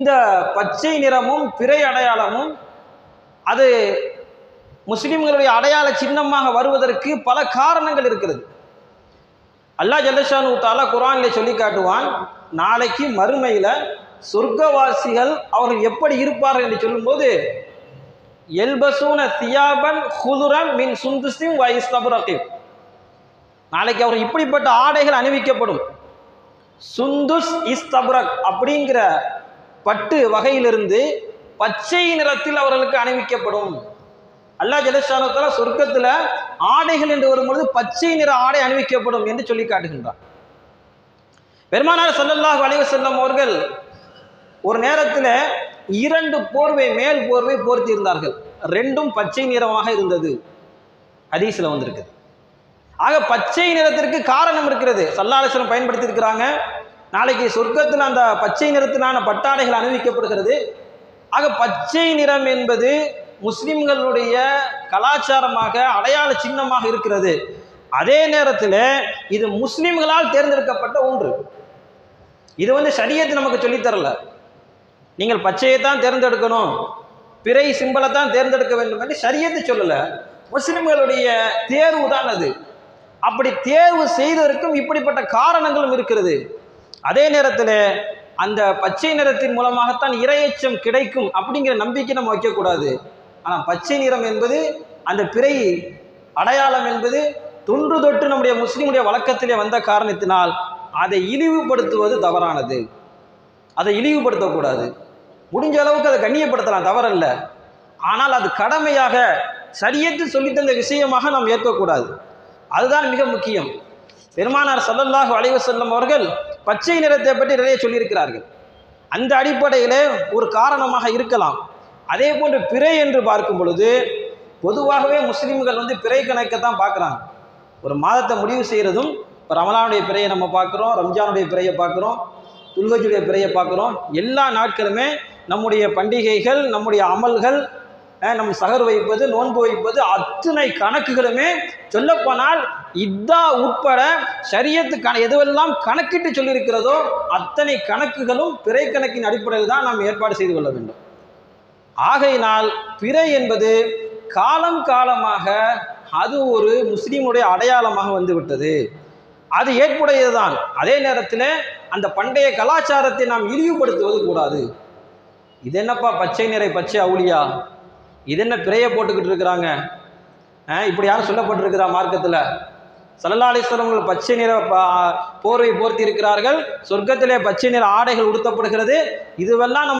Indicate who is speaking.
Speaker 1: இந்த பச்சை நிறமும் பிறை அடையாளமும் அது முஸ்லிம்களுடைய அடையாள சின்னமாக வருவதற்கு பல காரணங்கள் இருக்கிறது. அல்லாஹ் ஜல்லஷானு தாலா குரானில் சொல்லி காட்டுவான் நாளைக்கு மறுமையில் சொர்க்கவாசிகள் அவர்கள் எப்படி இருப்பார்கள் என்று சொல்லும்போது எல்பசூன தியாபன் ஹுதுரன் மின் சுந்துசிம் வைஸ்தபுரகிம் நாளைக்கு அவர் இப்படிப்பட்ட ஆடைகள் அணிவிக்கப்படும். சுந்துஸ் இஸ்தபுரக் அப்படிங்கிற பட்டு வகையிலிருந்து பச்சை நிறத்தில் அவர்களுக்கு அணிவிக்கப்படும். அல்லாஹ் ஜலசானத்தால சொர்க்கத்தில் ஆடைகள் என்று வரும்பொழுது பச்சை நிற ஆடை அணிவிக்கப்படும் என்று சொல்லி காட்டுகின்றார் பெருமானார் ஸல்லல்லாஹு வளைவு செல்லும் அவர்கள் ஒரு நேரத்தில் இரண்டு போர்வை மேல் போர்வை போர்த்தி இருந்தார்கள் ரெண்டும் பச்சை நிறமாக இருந்தது. ஹதீஸ்ல வந்திருக்குது. ஆக பச்சை நிறத்திற்கு காரணம் இருக்கிறது. சல்லாலசனம் பயன்படுத்தி இருக்கிறாங்க நாளைக்கு சொர்க்கத்தில் அந்த பச்சை நிறத்திலான பட்டாடைகள் அணிவிக்கப்படுகிறது. ஆக பச்சை நிறம் என்பது முஸ்லிம்களுடைய கலாச்சாரமாக அடையாள சின்னமாக இருக்கிறது. அதே நேரத்தில் இது முஸ்லிம்களால் தேர்ந்தெடுக்கப்பட்ட ஒன்று. இது வந்து சரியத்து நமக்கு சொல்லித்தரல நீங்கள் பச்சையை தான் தேர்ந்தெடுக்கணும் பிறை சிம்பலை தான் தேர்ந்தெடுக்க வேண்டும் என்று சரியத்து சொல்லலை. முஸ்லிம்களுடைய தேர்வு தான் அது. அப்படி தேர்வு செய்ததற்கும் இப்படிப்பட்ட காரணங்களும் இருக்கிறது. அதே நேரத்தில் அந்த பச்சை நிறத்தின் மூலமாகத்தான் இரையச்சம் கிடைக்கும் அப்படிங்கிற நம்பிக்கை நம்ம வைக்கக்கூடாது. ஆனால் பச்சை நிறம் என்பது அந்த பிறை அடையாளம் என்பது தொன்று தொட்டு நம்முடைய முஸ்லீமுடைய வழக்கத்திலே வந்த காரணத்தினால் அதை இழிவுபடுத்துவது தவறானது. அதை இழிவுபடுத்தக்கூடாது. முடிஞ்ச அளவுக்கு அதை கண்ணியப்படுத்தலாம் தவறல்ல. ஆனால் அது கடமையாக சரியத்து சொல்லித்தந்த விஷயமாக நாம் ஏற்கக்கூடாது. அதுதான் மிக முக்கியம். பெருமானார் சல்லல்லாஹு அலைவசல்லம் அவர்கள் பச்சை நிறத்தை பற்றி நிறைய சொல்லியிருக்கிறார்கள். அந்த அடிப்படையில் ஒரு காரணமாக இருக்கலாம். அதே போன்று பிறை என்று பார்க்கும் பொழுது பொதுவாகவே முஸ்லீம்கள் வந்து பிறை கணக்கை தான் பார்க்குறாங்க. ஒரு மாதத்தை முடிவு செய்கிறதும் இப்போ ரமலானுடைய பிறையை நம்ம பார்க்குறோம் ரம்ஜானுடைய பிறையை பார்க்குறோம் துல்கஜுடைய பிறையை பார்க்குறோம் எல்லா நாட்களுமே நம்முடைய பண்டிகைகள் நம்முடைய அமல்கள் நம்ம நம் சகர் வைப்பது நோன்பு வைப்பது அத்தனை கணக்குகளுமே சொல்லப்போனால் இதா உட்பட சரியத்துக்கான எதுவெல்லாம் கணக்கிட்டு சொல்லியிருக்கிறதோ அத்தனை கணக்குகளும் பிறை கணக்கின் அடிப்படையில் தான் நாம் ஏற்பாடு செய்து கொள்ள வேண்டும். ஆகையினால் பிறை என்பது காலம் காலமாக அது ஒரு முஸ்லீமுடைய அடையாளமாக வந்துவிட்டது. அது ஏற்புடையதுதான். அதே நேரத்தில் அந்த பண்டைய கலாச்சாரத்தை நாம் இழிவுபடுத்துவது கூடாது. இது என்னப்பா பச்சை நிறை பச்சை அவுளியா? இது என்ன பிறைய போட்டுக்கிட்டு இருக்கிறாங்க? அஹ், இப்படி யாரும் சொல்லப்பட்டிருக்கிறா மார்க்கத்தில்? சல்லல்லா பச்சை நிற போர்வை போர்த்தி இருக்கிறார்கள். சொர்க்கத்திலே பச்சை நிற ஆடைகள் உடுத்தப்படுகிறது. இதுவெல்லாம் நம்ம